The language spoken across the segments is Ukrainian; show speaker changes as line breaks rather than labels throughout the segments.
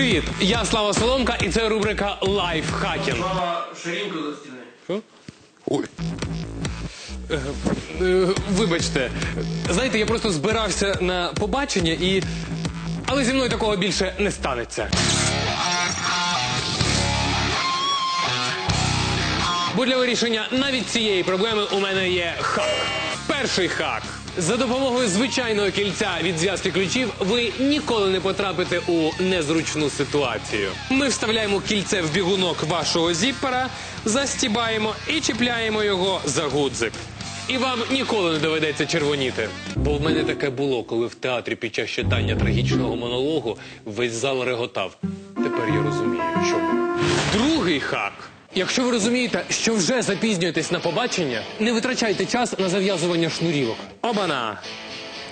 Привіт! Я Слава Соломка, і це рубрика Лайфхакінг.
Ширинку за стіни.
Що?
Ой,
Е, Вибачте, знаєте, я просто збирався на побачення і. Але зі мною такого більше не станеться. Бо для вирішення навіть цієї проблеми у мене є хак. Перший хак. За допомогою звичайного кільця від зв'язки ключів ви ніколи не потрапите у незручну ситуацію. Ми вставляємо кільце в бігунок вашого зіппера, застібаємо і чіпляємо його за гудзик. І вам ніколи не доведеться червоніти. Бо в мене таке було, коли в театрі під час читання трагічного монологу весь зал реготав. Тепер я розумію, чому. Другий хак. Якщо ви розумієте, що вже запізнюєтесь на побачення, не витрачайте час на зав'язування шнурівок. Обана!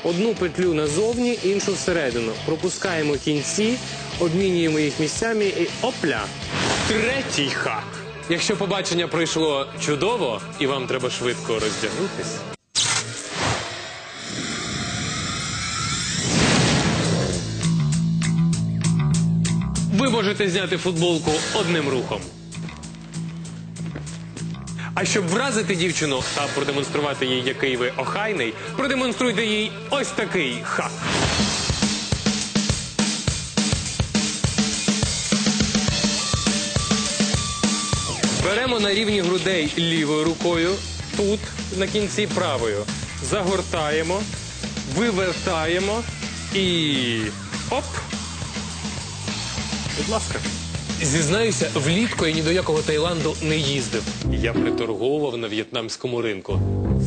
Одну петлю назовні, іншу всередину. Пропускаємо кінці, обмінюємо їх місцями і опля. Третій хак. Якщо побачення пройшло чудово і вам треба швидко роздягнутись. Ви можете зняти футболку одним рухом. А щоб вразити дівчину та продемонструвати їй, який ви охайний, продемонструйте їй ось такий хак. Беремо на рівні грудей лівою рукою, тут на кінці правою. Загортаємо, вивертаємо і оп. Будь ласка. Зізнаюся, влітку я ні до якого Таїланду не їздив. Я приторговував на в'єтнамському ринку.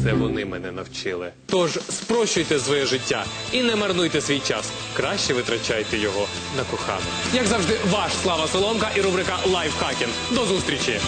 Це вони мене навчили. Тож спрощуйте своє життя і не марнуйте свій час. Краще витрачайте його на кохану. Як завжди, ваш Слава Соломка і рубрика Лайфхакінг. До зустрічі!